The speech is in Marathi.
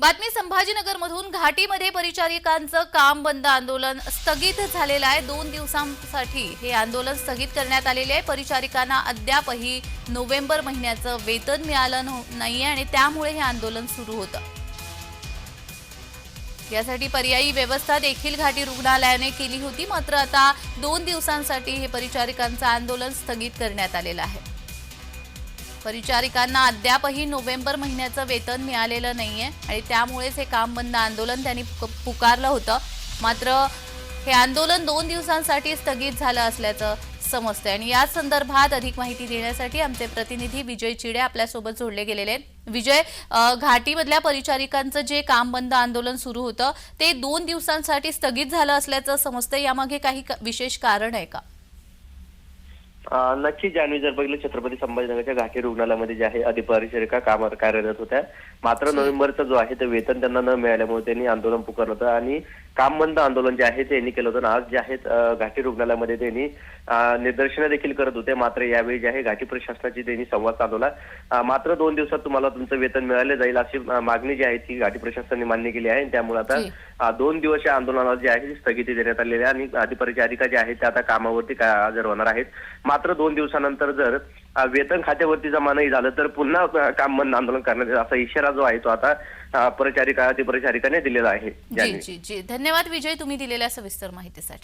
बातमी संभाजीनगरमधून घाटीमध्ये परिचारिकांचं काम बंद आंदोलन स्थगित झालेलं आहे. दोन दिवसांसाठी हे आंदोलन स्थगित करण्यात आलेले आहे. परिचारिकांना अद्यापही नोव्हेंबर महिन्याचं वेतन मिळालं नाही नाहीये आणि त्यामुळे हे आंदोलन सुरू होतं. यासाठी पर्यायी व्यवस्था देखील घाटी रुग्णालयाने केली होती. मात्र आता दोन दिवसांसाठी हे परिचारिकांचं आंदोलन स्थगित करण्यात आलेलं आहे. परिचारिकांना अद्यापही नोव्हेंबर महिन्याचं वेतन मिळालेलं नाहीये आणि त्यामुळेच हे काम बंद आंदोलन त्यांनी पु- पुकारलं होतं. मात्र हे आंदोलन दोन दिवसांसाठी स्थगित झालं असल्याचं समजतंय. आणि या संदर्भात अधिक माहिती देण्यासाठी आमचे प्रतिनिधी विजय चिडे आपल्यासोबत जोडले गेलेले आहेत. विजय घाटीमधल्या परिचारिकांचं जे काम बंद आंदोलन सुरू होतं ते दोन दिवसांसाठी स्थगित झालं असल्याचं समजतंय. यामागे काही क- विशेष कारण आहे का? अं, नक्की जान्हवी जर बघितलं छत्रपती संभाजीनगरच्या घाटी रुग्णालयामध्ये जे आहे अधिपरिचारिका कामावर कार्यरत होत्या. मात्र नोव्हेंबरचं जो आहे ते वेतन त्यांना न मिळाल्यामुळे त्यांनी आंदोलन पुकारलं होतं आणि काम बंद आंदोलन जे आहे ते यांनी केलं होतं. आज जे आहेत घाटी रुग्णालयामध्ये त्यांनी निदर्शनं देखील करत होते. मात्र यावेळी जे आहे घाटी प्रशासनाची त्यांनी संवाद साधवला मात्र दोन दिवसात तुम्हाला तुमचं वेतन मिळाले जाईल अशी मागणी जी आहे ती घाटी प्रशासनाने मान्य केली आहे. त्यामुळे आता दोन दिवस या आंदोलनाला जे आहे ती स्थगिती देण्यात आलेली आहे. आणि अधिपरिचारिका जे आहेत ते आता कामावरती हजर होणार आहेत. मात्र दोन दिवसानंतर जर वेतन खात्यावरती जमानाही झालं तर पुन्हा काम बंद आंदोलन करण्यात येईल असा इशारा जो आहे तो आता परिचारिका अधिपरिचारिकाने दिलेला आहे जी जी जी. धन्यवाद विजय तुम्ही दिलेल्या सविस्तर माहितीसाठी.